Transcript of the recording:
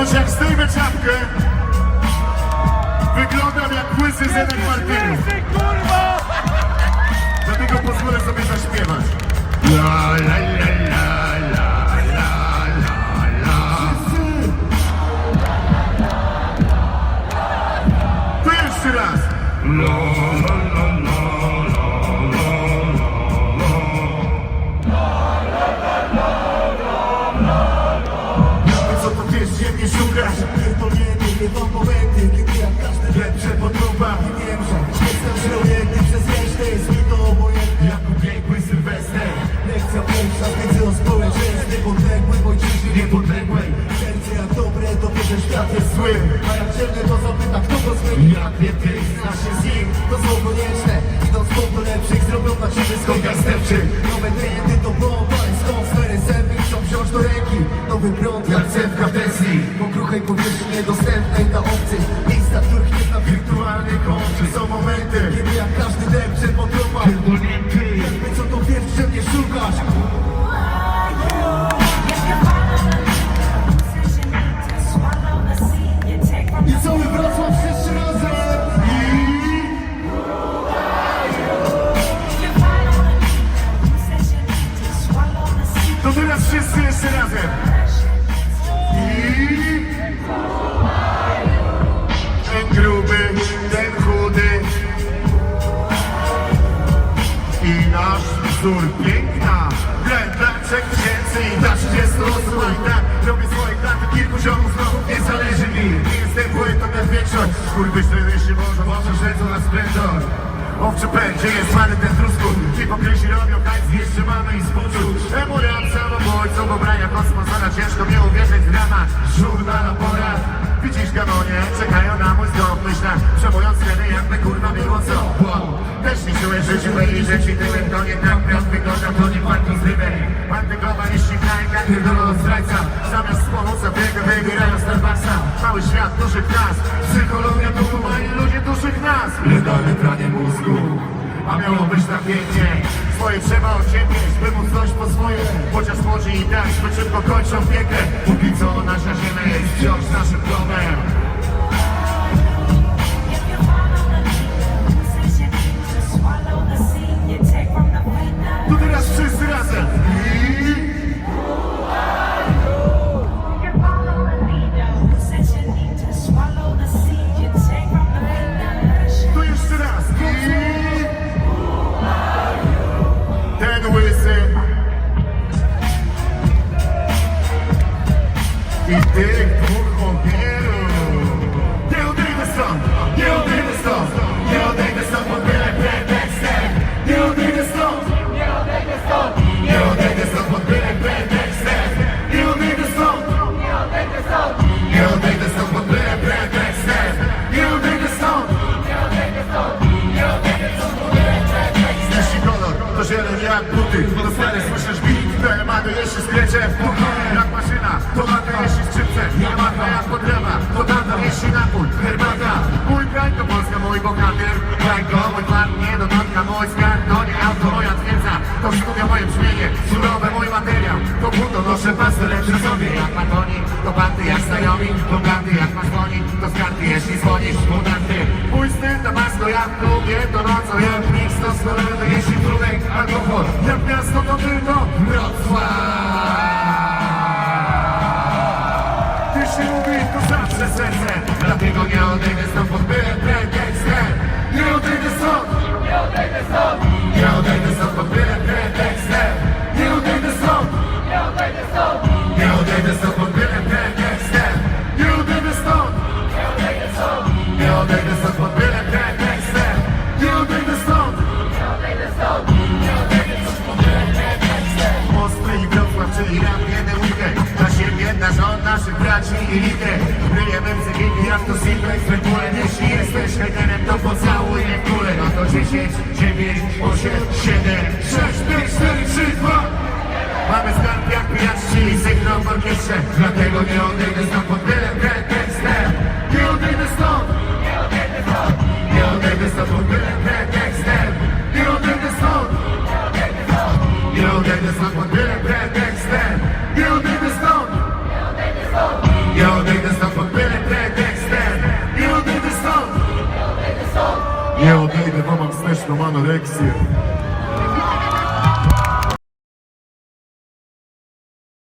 Ponoć jak zdejmę czapkę, wyglądam jak łysy Zenek Martynów. Dlatego pozwolę sobie zaśpiewać. La, la, la, la, la, la, la, la. To Pierdolniemy, miewa momenty, kiedy jak każdy Lepsze podróba. I wiem, że jestem człowiekiem przez resztę Jest mi to obojętne Jak upiekły Sylwester. Lekcja pierwsza, wiedzy o społeczeństwie Niepodległej ojczyźnie Niepodległej. Serce jak dobre, to wie, że świat jest Zły. A jak ciemny, to zapyta, kto go zmieni Jak nie ty, Znasz się z nim, to są konieczne Idąc po do lepszych, zrobią na ciebie skok następczy. Nowe klienty to bomba, skąd sfery zęby chcą wziąć do ręki Nowy prąd, Jak cewka w Tesli. Kruchej powierzchni niedostępnej dla obcych Miejsca, których nie znam Wirtualny kończy są momenty. Kiedy jak każdy depcze po tropach Pierdolnięty. Jakby co to wiesz, że mnie szukasz I cały Wrocław wszyscy razem To teraz wszyscy jeszcze razem. I nasz wzór piękna. Blenda trzech tysięcy i dla 30 osób. Tak robię swoje daty, kilku ziomów znowu nie zależy mi. Nie jestem poetą jak większość. Kurwy się może, może śledzą na splendor. Owczy pędzie jest zwany ten truskut Hipokrysi robią hajs, jeszcze mamy i spoczu Emulant samobójcą, bo brania kosmosana Ciężko mi uwierzyć w dramat Żurnala pora Widzisz gamonie, czekają na mój zgon Myślę, przebojąc wtedy jakby kurwa było co wow. Życiu, byli rzeczy tyłem To nie tak prawd wygląda, to nie partii z rybej Antyglobalistci w krajkach, pierdolą zdrajca. Zamiast pomóc biegę wybierają Starbucksa. Cały świat dużych nas. Psychologia to humani ludzie dużych nas. Legalne pranie mózgu. A miało być tak pięknie. Swoje trzeba ociemnieć, by móc dojść po swoje. Chociaż młodzi i tak zbyt szybko kończą piekę. Póki co nasza ziemia jest wciąż naszym domem tych dwóch obierów Nie odejdę nie odejdę Nie odejdę stąd pod byle pretekstem. Nie odejdę stąd. Nie odejdę stąd pod byle pretekstem. Nie odejdę stąd. Nie odejdę stąd pod byle pretekstem. Nie odejdę stąd. Kolor to zieleń jak buty. Dostanę słyszysz bit, telemady jeśli skręcę w pokoju Jak maszyna, to mata jeśli skrzypce Yamaha jak potrawa, to tata jeśli napój. Herbata, mój kraj to Polska, mój bohater. Kraj to mój plan, nie dodatka, mój skarb To nie auto, moja twierdza, to studia moje brzmienie. Surowe mój materiał, to budo noszę pasę lepsze sobie. Jak batonik, to panty jak znajomi. Bogaty jak masz koni, to z karty jeśli dzwonisz. Podaty, mój styl to jak lubię To nocą jak mix, to kolei jeśli trudek Alkohol, jak miasto 10, 9, 8, 7, 6, 5, 4, 3, 2 Mamy skarb jak pijaczki i sygnał w orkiestrze. Dlatego nie odejdę stąd pod tylem, ten, ten, ten Nie odejdę stąd. Nie odejdę stąd Nie odejdę stąd pod Nie odejdę stąd. Nie odejdę stąd pod Nie odejdę stąd. Nie odejdę stąd Nie odejdę stąd. Pod Nie odejdę Роман Олексій.